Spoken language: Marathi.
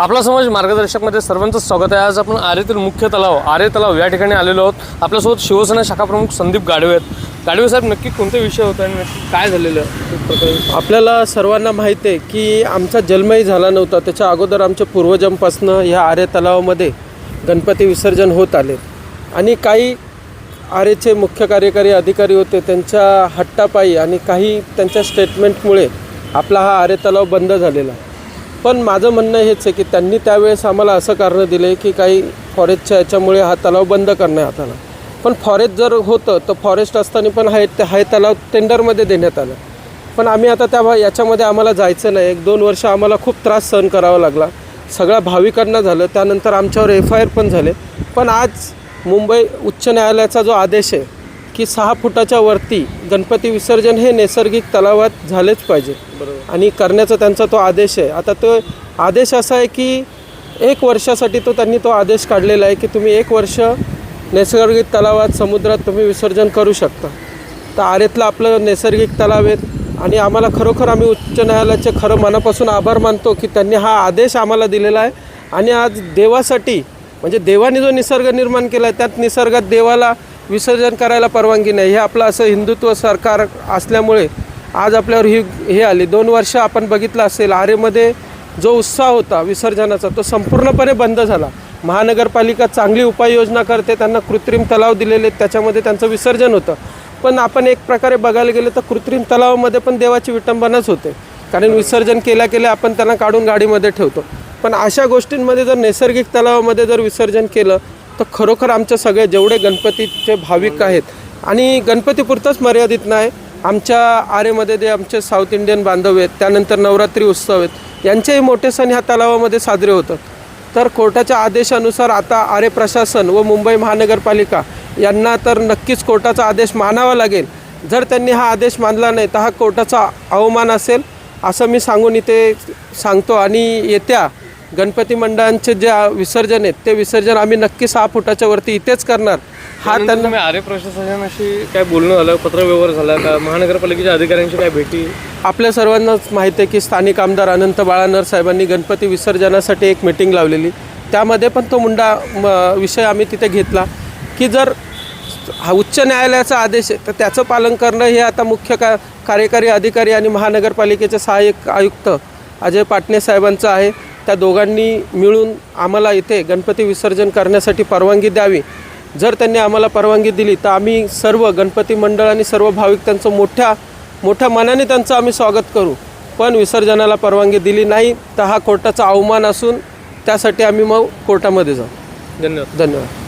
आपला समाज मार्गदर्शकमध्ये सर्वांचं स्वागत आहे. आज आपण आरेतील मुख्य तलाव आरे तलाव या ठिकाणी आलेलो आहोत. आपल्यासोबत शिवसेना शाखा प्रमुख संदीप गाडवे आहेत. गाडवे साहेब नक्की कोणते विषय होते आणि नक्की काय झालेलं आहे? आपल्याला सर्वांना माहीत आहे की आमचा जन्मही झाला नव्हता. त्याच्या अगोदर आमच्या पूर्वजांपासनं ह्या आरे तलावामध्ये गणपती विसर्जन होत आले. आणि काही आरेचे मुख्य कार्यकारी अधिकारी होते. त्यांच्या हट्टापायी आणि काही त्यांच्या स्टेटमेंटमुळे आपला हा आरे तलाव बंद झालेला पण माझं म्हणणं हेच आहे की त्यांनी त्यावेळेस आम्हाला असं कारण दिले की काही फॉरेस्टच्या याच्यामुळे हा तलाव बंद करण्यात हाताला. पण फॉरेस्ट जर होतं तर फॉरेस्ट असताना पण हा हा तलाव टेंडरमध्ये देण्यात आलं. पण आम्ही आता त्या याच्यामध्ये आम्हाला जायचं नाही. एक दोन वर्ष आम्हाला खूप त्रास सहन करावा लागला. सगळ्या भाविकांना झालं. त्यानंतर आमच्यावर एफ आय आर पण झाले. पण आज मुंबई उच्च न्यायालयाचा जो आदेश आहे की सहा फुटाच्या वरती गणपती विसर्जन हे नैसर्गिक तलावात झालेच पाहिजे. आणि करण्याचा त्यांचा तो आदेश आहे. आता तो आदेश असा आहे की एक वर्षासाठी तो त्यांनी तो आदेश काढलेला आहे की तुम्ही एक वर्ष नैसर्गिक तलावात समुद्रात तुम्ही विसर्जन करू शकता. तर आरेतलं आपलं नैसर्गिक तलाव आहेत. आणि आम्हाला खरोखर आम्ही उच्च न्यायालयाचे खरं मनापासून आभार मानतो की त्यांनी हा आदेश आम्हाला दिलेला आहे. आणि आज देवासाठी म्हणजे देवाने जो निसर्ग निर्माण केला आहे त्यात निसर्गात देवाला विसर्जन करायला परवानगी नाही. हे आपलं असं हिंदुत्व सरकार असल्यामुळे आज आपल्यावर ही हे आली. दोन वर्ष आपण बघितलं असेल आरेमध्ये जो उत्साह होता विसर्जनाचा तो संपूर्णपणे बंद झाला. महानगरपालिका चांगली उपाययोजना करते त्यांना कृत्रिम तलाव दिलेले आहेत, त्याच्यामध्ये त्यांचं विसर्जन होतं. पण आपण एक प्रकारे बघायला गेलं तर कृत्रिम तलावामध्ये पण देवाची विटंबनाच होते. कारण विसर्जन केल्या केल्या आपण त्यांना काढून गाडीमध्ये ठेवतो. पण अशा गोष्टींमध्ये जर नैसर्गिक तलावामध्ये जर विसर्जन केलं तर खरोखर आमचे सगळे जेवढे गणपतीचे भाविक आहेत आणि गणपतीपुरतंच मर्यादित नाही. आमच्या आरेमध्ये जे आमचे साऊथ इंडियन बांधव आहेत त्यानंतर नवरात्री उत्सव आहेत यांचेही मोठे सण ह्या तलावामध्ये साजरे होतात. तर कोर्टाच्या आदेशानुसार आता आरे प्रशासन व मुंबई महानगरपालिका यांना तर नक्कीच कोर्टाचा आदेश मानावा लागेल. जर त्यांनी हा आदेश मानला नाही तर हा कोर्टाचा अवमान असेल असं मी सांगून इथे सांगतो. आणि येत्या गणपती मंडळांचे जे विसर्जन आहेत ते विसर्जन आम्ही नक्की सहा फुटाच्या वरती इथेच करणार. हा त्यांना आरे प्रशासनाशी काय बोलणं झालं? पत्रव्यवहार झाला का? महानगरपालिकेच्या अधिकाऱ्यांशी काय भेटी? आपल्या सर्वांनाच माहीत आहे की स्थानिक आमदार अनंत बाळानर साहेबांनी गणपती विसर्जनासाठी एक मिटिंग लावलेली. त्यामध्ये पण तो मुंडा विषय आम्ही तिथे घेतला की जर हा उच्च न्यायालयाचा आदेश आहे तर त्याचं पालन करणं हे आता मुख्य का कार्यकारी अधिकारी आणि महानगरपालिकेचे सहाय्यक आयुक्त अजय पाटणे साहेबांचं आहे. त्या दोघांनी मिळून आम्हाला इथे गणपती विसर्जन करण्यासाठी परवानगी द्यावी. जर त्यांनी आम्हाला परवानगी दिली तर आम्ही सर्व गणपती मंडळ आणि सर्व भाविक त्यांचं मोठ्या मोठ्या मनाने त्यांचं आम्ही स्वागत करू. पण विसर्जनाला परवानगी दिली नाही तर हा कोर्टाचा अवमान असून त्यासाठी आम्ही मग कोर्टामध्ये जाऊ. धन्यवाद. धन्यवाद.